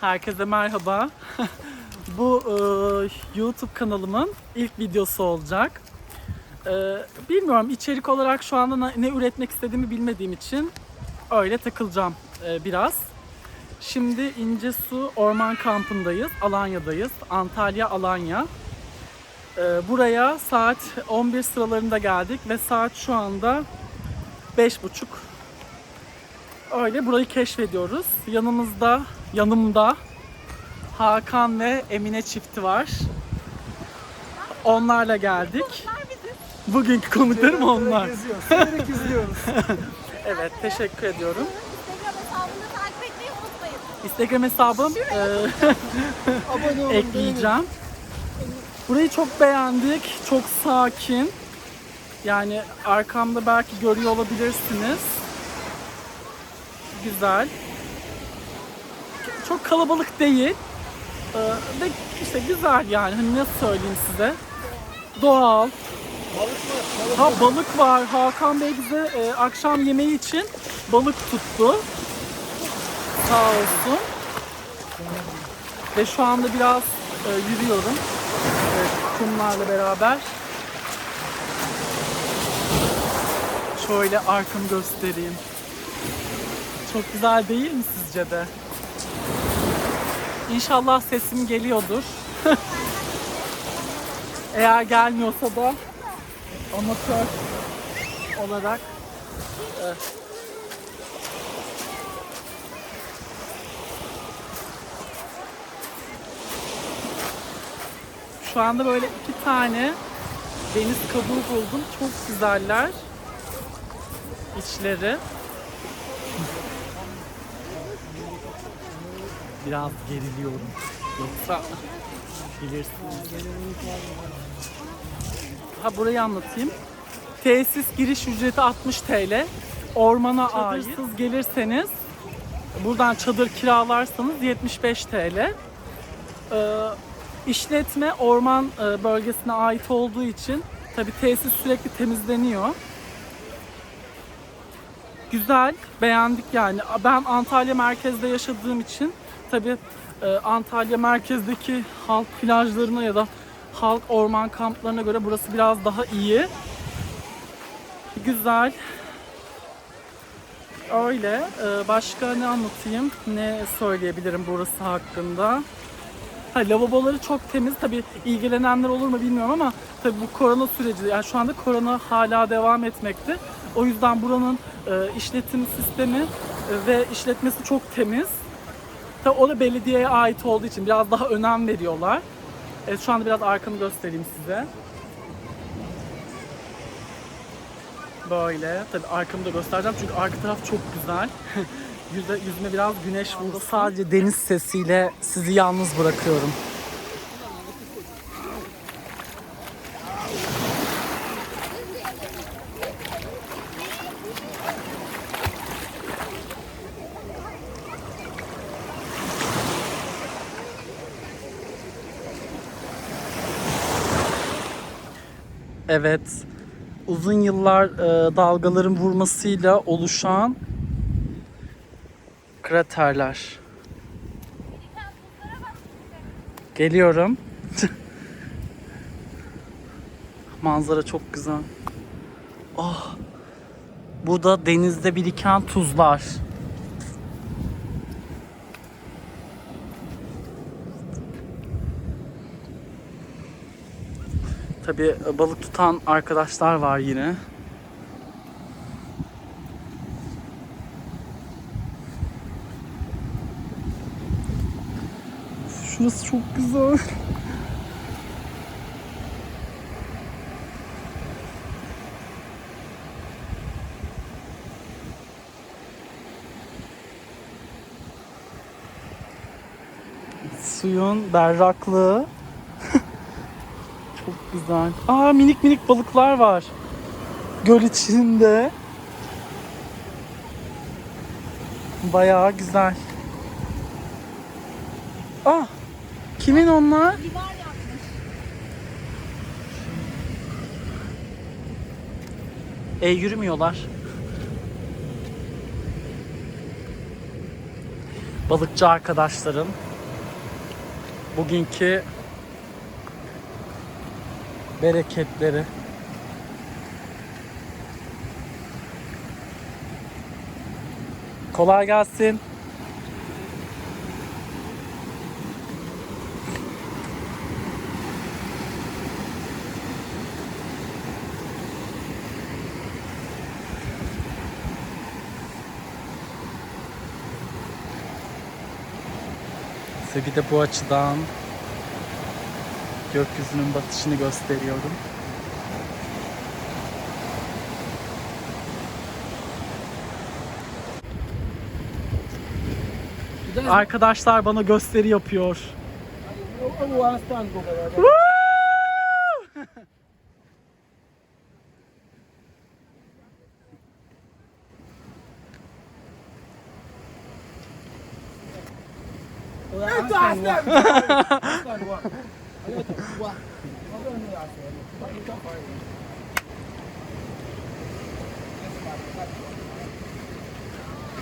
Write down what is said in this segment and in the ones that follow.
Herkese merhaba. Bu e, YouTube kanalımın ilk videosu olacak. E, bilmiyorum içerik olarak şu anda ne, ne üretmek istediğimi bilmediğim için öyle takılacağım e, biraz. Şimdi İncesu Orman Kampı'ndayız, Alanya'dayız. Antalya, Alanya. E, buraya saat 11 sıralarında geldik ve saat şu anda 5.30. Öyle burayı keşfediyoruz. Yanımızda, yanımda Hakan ve Emine çifti var. Onlarla geldik. Bugünkü konuklarım onlar. Geziyoruz. Severek izliyoruz. Evet, teşekkür ediyorum. Instagram hesabını takip etmeyi unutmayın. Instagram hesabım e, Abone olun. ekleyeceğim. Burayı çok beğendik. Çok sakin. Yani arkamda belki görüyor olabilirsiniz. Güzel. Çok kalabalık değil. Ee, ve işte güzel yani. Hani nasıl söyleyeyim size? Doğal. Balık var. Ha balık var. Hakan Bey bize e, akşam yemeği için balık tuttu. Sağ olsun. Ve şu anda biraz e, yürüyorum. Evet, kumlarla beraber. Şöyle arkamı göstereyim. Çok güzel değil mi sizce de? İnşallah sesim geliyordur. Eğer gelmiyorsa da amatör olarak e, şu anda böyle iki tane deniz kabuğu buldum. Çok güzeller. İçleri. Biraz geriliyorum. Yoksa bilirsiniz. Ha burayı anlatayım. Tesis giriş ücreti 60 TL. Ormana ait. Çadırsız gelirseniz buradan çadır kiralarsanız 75 TL. Ee, işletme orman e, bölgesine ait olduğu için tabi tesis sürekli temizleniyor. Güzel, beğendik yani. Ben Antalya merkezde yaşadığım için tabi Antalya merkezdeki halk plajlarına ya da halk orman kamplarına göre burası biraz daha iyi. Güzel. Öyle. Ee, Başka ne anlatayım? Ne söyleyebilirim burası hakkında? Ha, lavaboları çok temiz. Tabii ilgilenenler olur mu bilmiyorum ama tabii bu korona süreci, yani şu anda korona hala devam etmekte. O yüzden buranın e, işletim sistemi e, ve işletmesi çok temiz. Tabii o da belediyeye ait olduğu için biraz daha önem veriyorlar. Evet, şu anda biraz arkamı göstereyim size. Böyle. Tabii arkamı da göstereceğim çünkü arka taraf çok güzel. Yüzüme biraz güneş vurdu. Sadece deniz sesiyle sizi yalnız bırakıyorum. Evet. Uzun yıllar e, dalgaların vurmasıyla oluşan kraterler. Geliyorum. Manzara çok güzel. Oh. Bu da denizde biriken tuzlar. Tabii e, balık tutan arkadaşlar var yine. Şurası çok güzel. Suyun berraklığı güzel. Aa minik minik balıklar var. Göl içinde. Bayağı güzel. Ah! Kimin onlar? E yürümüyorlar. balıkçı arkadaşlarım bugünkü bereketleri. Kolay gelsin. Bir de bu açıdan gökyüzünün batışını gösteriyorum. Arkadaşlar bana gösteri yapıyor.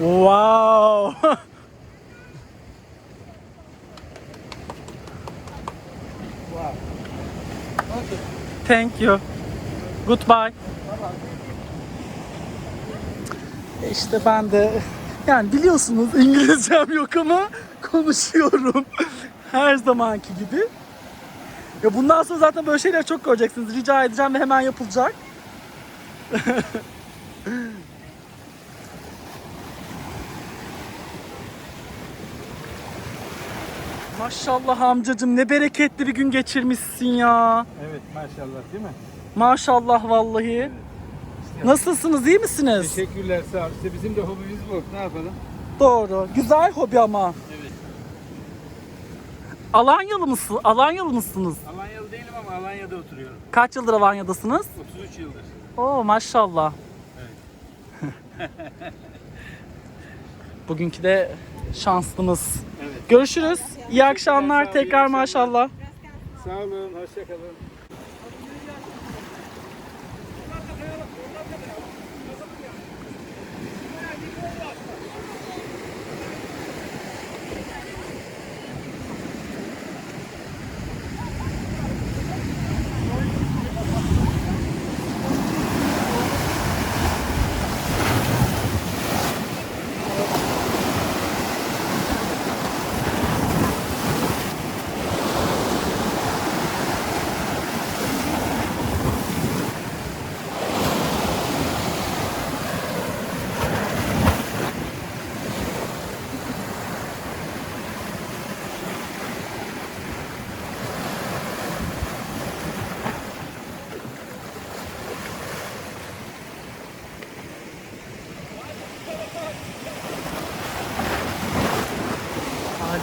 Wow! Thank you. Goodbye. İşte ben de yani biliyorsunuz İngilizcem yok ama konuşuyorum. Her zamanki gibi. Ya bundan sonra zaten böyle şeyler çok göreceksiniz. Rica edeceğim ve hemen yapılacak. Maşallah amcacım ne bereketli bir gün geçirmişsin ya. Evet maşallah değil mi? Maşallah vallahi. Nasılsınız iyi misiniz? Teşekkürler sağ ol. İşte bizim de hobimiz bu. Ne yapalım? Doğru. Güzel hobi ama. Evet. Alanyalı mısın? Alanyalı mısınız? Alanya'da değilim ama Alanya'da oturuyorum. Kaç yıldır Alanya'dasınız? 33 yıldır. Oo maşallah. Bugünkü de şanslımız. Evet. Görüşürüz. İyi akşamlar. Tekrar maşallah. Sağ olun, hoşça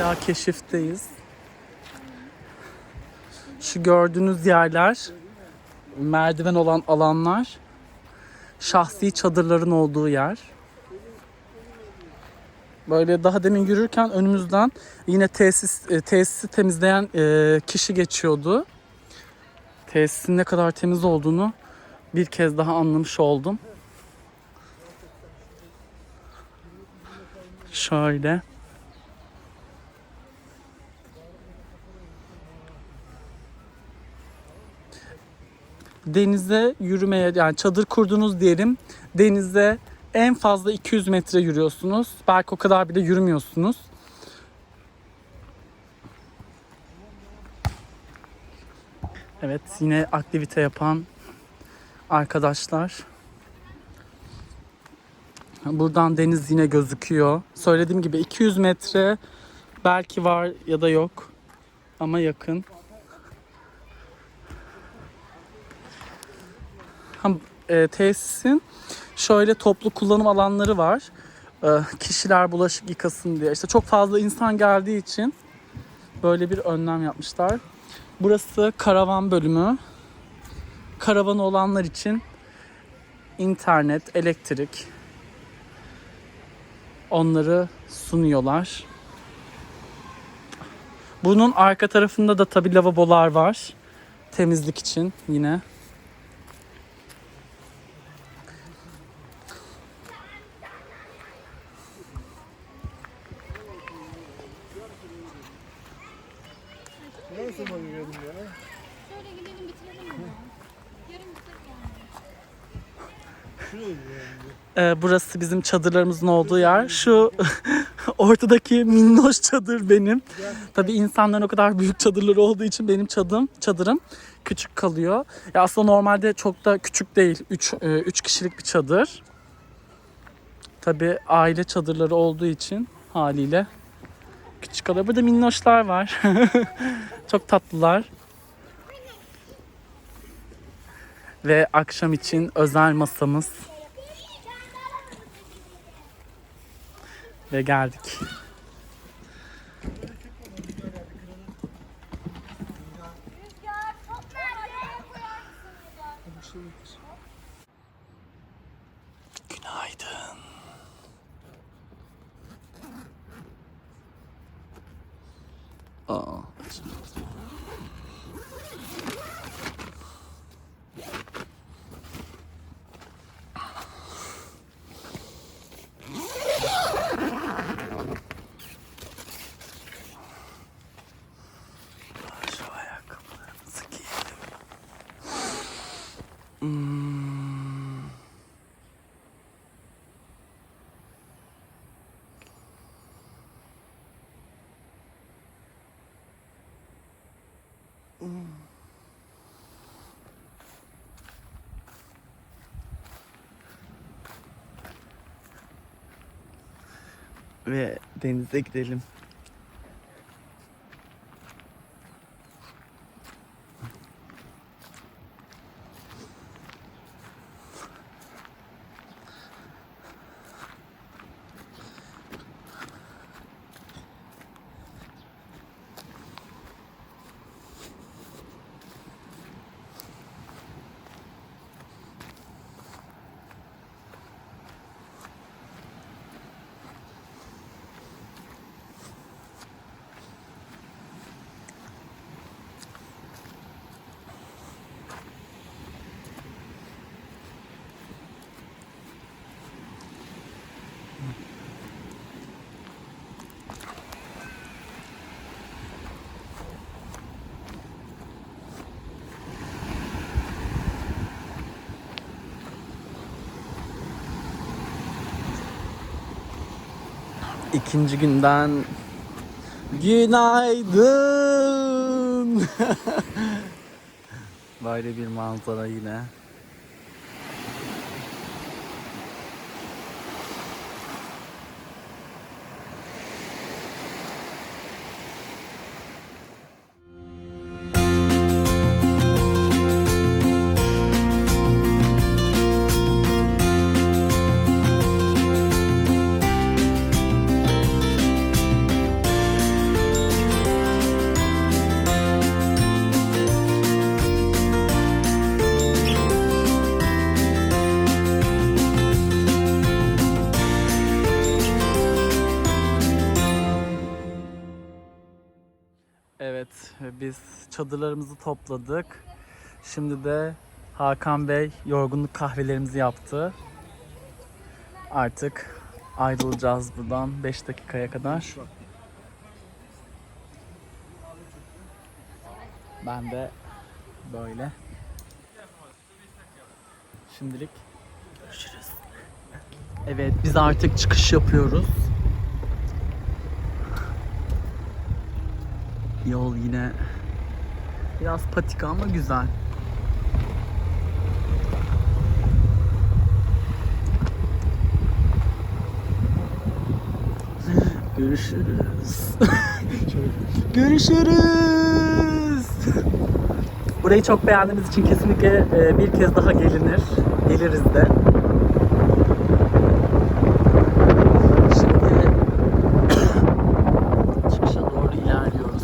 Hala keşifteyiz. Şu gördüğünüz yerler, merdiven olan alanlar, şahsi çadırların olduğu yer. Böyle daha demin yürürken önümüzden yine tesis e, tesisi temizleyen e, kişi geçiyordu. Tesisin ne kadar temiz olduğunu bir kez daha anlamış oldum. Şöyle. Denize yürümeye yani çadır kurdunuz diyelim. Denize en fazla 200 metre yürüyorsunuz. Belki o kadar bile yürümüyorsunuz. Evet yine aktivite yapan arkadaşlar. Buradan deniz yine gözüküyor. Söylediğim gibi 200 metre belki var ya da yok ama yakın. E, tesisin şöyle toplu kullanım alanları var. E, kişiler bulaşık yıkasın diye. İşte çok fazla insan geldiği için böyle bir önlem yapmışlar. Burası karavan bölümü. Karavanı olanlar için internet, elektrik onları sunuyorlar. Bunun arka tarafında da tabii lavabolar var. Temizlik için yine. Şöyle gidelim bitirelim mi? Yarın bitirelim yani. Burası bizim çadırlarımızın olduğu yer. Şu ortadaki minnoş çadır benim. Tabii insanların o kadar büyük çadırları olduğu için benim çadım, çadırım küçük kalıyor. Ya aslında normalde çok da küçük değil. 3 3 kişilik bir çadır. Tabii aile çadırları olduğu için haliyle küçük kalıyor. Burada minnoşlar var. çok tatlılar. Ve akşam için özel masamız. Ve geldik. Rüzgar top nerede? Hmm. Ve denize gidelim. İkinci günden günaydın. Böyle bir manzara yine. Çadırlarımızı topladık. Şimdi de Hakan Bey yorgunluk kahvelerimizi yaptı. Artık ayrılacağız buradan 5 dakikaya kadar. Ben de böyle. Şimdilik görüşürüz. Evet, biz artık çıkış yapıyoruz. Yol yine biraz patika ama güzel. Görüşürüz. Görüşürüz. Burayı çok beğendiğimiz için kesinlikle e, bir kez daha gelinir. Geliriz de. Şimdi çıkışa doğru ilerliyoruz.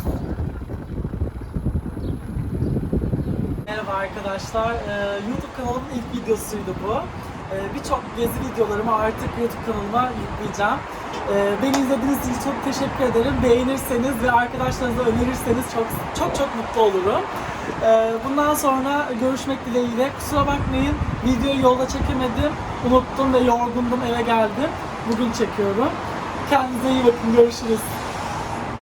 Merhaba arkadaşlar. Ee, YouTube kanalımın ilk videosuydu bu. Ee, Birçok gezi videolarımı artık YouTube kanalıma yükleyeceğim. Ee, beni izlediğiniz için çok teşekkür ederim. Beğenirseniz ve arkadaşlarınıza önerirseniz çok çok çok mutlu olurum. Ee, bundan sonra görüşmek dileğiyle. Kusura bakmayın videoyu yolda çekemedim. Unuttum ve yorgundum eve geldim. Bugün çekiyorum. Kendinize iyi bakın. Görüşürüz.